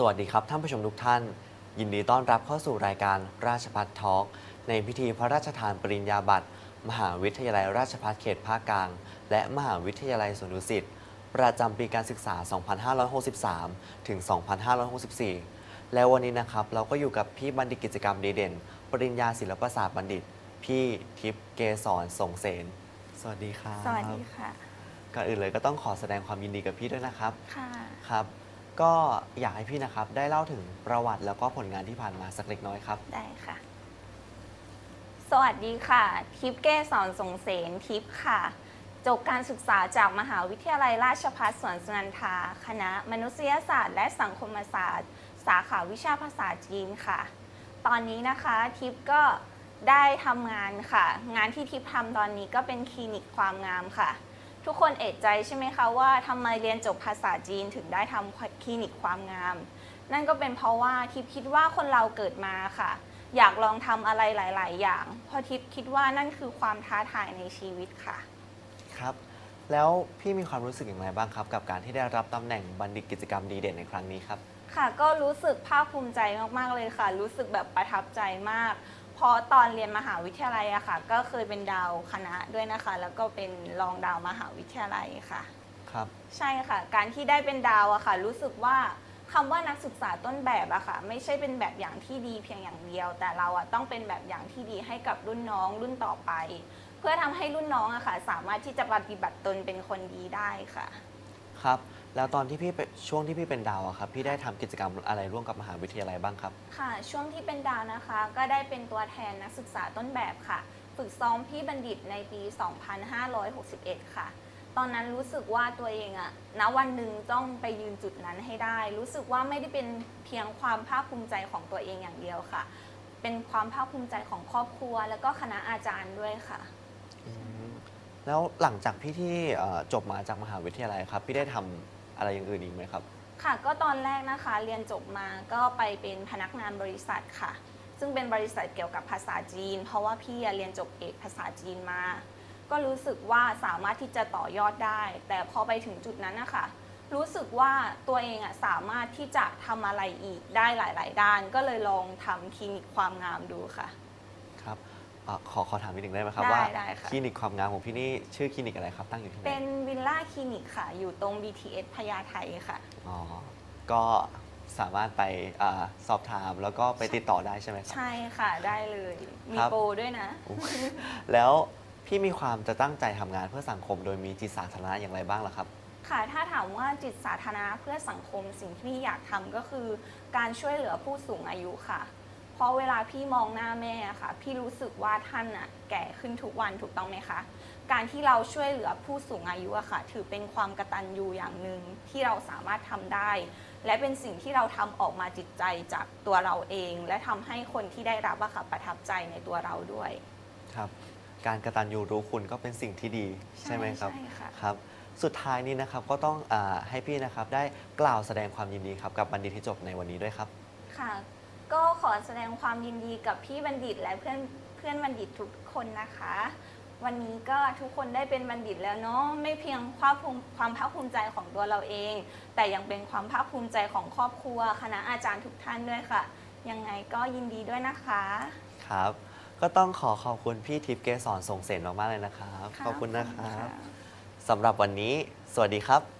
สวัสดีครับ ท่านผู้ชมทุกท่าน ยินดีต้อนรับเข้าสู่รายการราชพัฒทอล์กในพิธีพระราชทานปริญญาบัตร มหาวิทยาลัยราชภัฏเขตภาคกลาง และมหาวิทยาลัยสวนดุสิตประจำปีการศึกษา 2563 ถึง 2564 และวันนี้นะครับ เราก็อยู่กับพี่บัณฑิตกิจกรรมดีเด่น ปริญญาศิลปศาสตร์บัณฑิต พี่ทิพย์เกษรส่งเสน สวัสดีครับ สวัสดีค่ะ ก่อนอื่นเลยก็ต้องขอแสดงความยินดีกับพี่ด้วยนะครับ ค่ะ ครับ ก็อยากให้พี่นะครับ ได้เล่าถึงประวัติแล้วก็ผลงานที่ผ่านมาสักเล็กน้อยครับ ได้ค่ะ สวัสดีค่ะ ทิพย์เกษรสงเสนทิพย์ค่ะ จบการศึกษาจากมหาวิทยาลัยราชภัฏสวนสุนันทา คณะมนุษยศาสตร์ และสังคมศาสตร์ สาขาวิชาภาษาจีนค่ะ ตอนนี้นะคะทิพย์ก็ได้ทำงานค่ะ งานที่ทิพย์ทำตอนนี้ก็เป็นคลินิกความงามค่ะ ทุกคนเอะใจใช่ไหมคะว่าทำไมเรียนจบภาษาจีนถึงได้ทำคลินิกความงาม นั่นก็เป็นเพราะว่าทิพย์คิดว่าคนเราเกิดมาค่ะ อยากลองทำอะไรหลาย ๆ อย่าง เพราะทิพย์คิดว่านั่นคือความท้าทายในชีวิตค่ะ ครับ แล้วพี่มีความรู้สึกอย่างไรบ้างครับ กับการที่ได้รับตำแหน่งบัณฑิตกิจกรรมดีเด่นในครั้งนี้ครับค่ะก็รู้สึกภาคภูมิใจมาก ๆ เลยค่ะ รู้สึกแบบประทับใจมาก เพราะตอนเรียนมหาวิทยาลัยอะค่ะ ก็เคยเป็นดาวคณะด้วยนะคะ แล้วก็เป็นรองดาวมหาวิทยาลัยค่ะ ครับ ใช่ค่ะ การที่ได้เป็นดาวอะค่ะ รู้สึกว่าคำว่านักศึกษาต้นแบบอะค่ะ ไม่ใช่เป็นแบบอย่างที่ดีเพียงอย่างเดียว แต่เราอะต้องเป็นแบบอย่างที่ดีให้กับรุ่นน้องรุ่นต่อไป เพื่อทำให้รุ่นน้องอะค่ะ สามารถที่จะปฏิบัติตนเป็นคนดีได้ค่ะ ครับแล้วตอนที่พี่เป็นช่วงที่พี่เป็นดาวอะครับ พี่ได้ทำกิจกรรมอะไรร่วมกับมหาวิทยาลัยบ้างครับ ค่ะ ช่วงที่เป็นดาวนะคะ ก็ได้เป็นตัวแทนนักศึกษาต้นแบบค่ะ ฝึกซ้อมพี่บัณฑิตในปี 2561 ค่ะ ตอนนั้นรู้สึกว่าตัวเองอะณวันหนึ่งต้องไปยืนจุดนั้นให้ได้ รู้สึกว่าไม่ได้เป็นเพียงความภาคภูมิใจของตัวเองอย่างเดียวค่ะ เป็นความภาคภูมิใจของครอบครัว แล้วก็คณะอาจารย์ด้วยค่ะอืมแล้วหลังจากพี่ที่เอ่อจบมาจากมหาวิทยาลัยครับ พี่ได้ทำ อะไรอย่างอื่นอีกไหมครับ ค่ะก็ตอนแรกนะคะเรียนจบมาก็ไปเป็นพนักงานบริษัทค่ะ ซึ่งเป็นบริษัทเกี่ยวกับภาษาจีน เพราะว่าพี่อะเรียนจบเอกภาษาจีนมา ก็รู้สึกว่าสามารถที่จะต่อยอดได้ แต่พอไปถึงจุดนั้นนะคะรู้สึกว่าตัวเองอะสามารถที่จะทำอะไรอีกได้หลาย ๆ ด้าน ก็เลยลองทำคลินิกความงามดูค่ะ ครับเอ่อขอขอถามนิดหนึ่งได้ไหมครับได้ว่าได้ค่ะ คลินิกความงามของพี่นี่ชื่อคลินิกอะไรครับ ตั้งอยู่ที่ไหนเป็นวิลล่าคลินิกค่ะ อยู่ตรง BTS พญาไทค่ะ อ๋อก็สามารถไปอาสอบถามแล้วก็ไปติดต่อได้ใช่ไหมครับ ใช่ค่ะได้เลย มีครับ โปรด้วยนะ แล้วพี่มีความจะตั้งใจทำงานเพื่อสังคม โดยมีจิตสาธารณะอย่างไรบ้างล่ะครับ ค่ะ ถ้าถามว่าจิตสาธารณะเพื่อสังคมสิ่งที่พี่อยากทำก็คือ การช่วยเหลือผู้สูงอายุค่ะ เพราะเวลาพี่มองหน้าแม่อะค่ะ พี่รู้สึกว่าท่านอะแก่ขึ้นทุกวันถูกต้องไหมคะ การที่เราช่วยเหลือผู้สูงอายุอะค่ะ ถือเป็นความกตัญญูอย่างหนึ่งที่เราสามารถทำได้ และเป็นสิ่งที่เราทำออกมาจิตใจจากตัวเราเอง และทำให้คนที่ได้รับอะค่ะประทับใจในตัวเราด้วย ครับ การกระตันยูรู้คุณก็เป็นสิ่งที่ดีใช่ไหมครับ ใช่ค่ะ ครับ สุดท้ายนี้นะครับก็ต้องอาให้พี่นะครับได้กล่าวแสดงความยินดีครับกับบัณฑิตที่จบในวันนี้ด้วยครับ ค่ะ ก็ขอแสดงความยินดีกับพี่บัณฑิตและเพื่อนเพื่อนบัณฑิตทุกคนนะคะ วันนี้ก็ทุกคนได้เป็นบัณฑิตแล้วเนาะไม่เพียงความภูมิความภาคภูมิใจของตัวเราเอง แต่ยังเป็นความภาคภูมิใจของครอบครัว คณะอาจารย์ทุกท่านด้วยค่ะ ยังไงก็ยินดีด้วยนะคะ ครับ ก็ต้องขอขอบคุณพี่ทิพย์เกษรส่งเสนมากๆเลยนะครับะขอบคุณนะครับะสำหรับวันนี้ สวัสดีครับ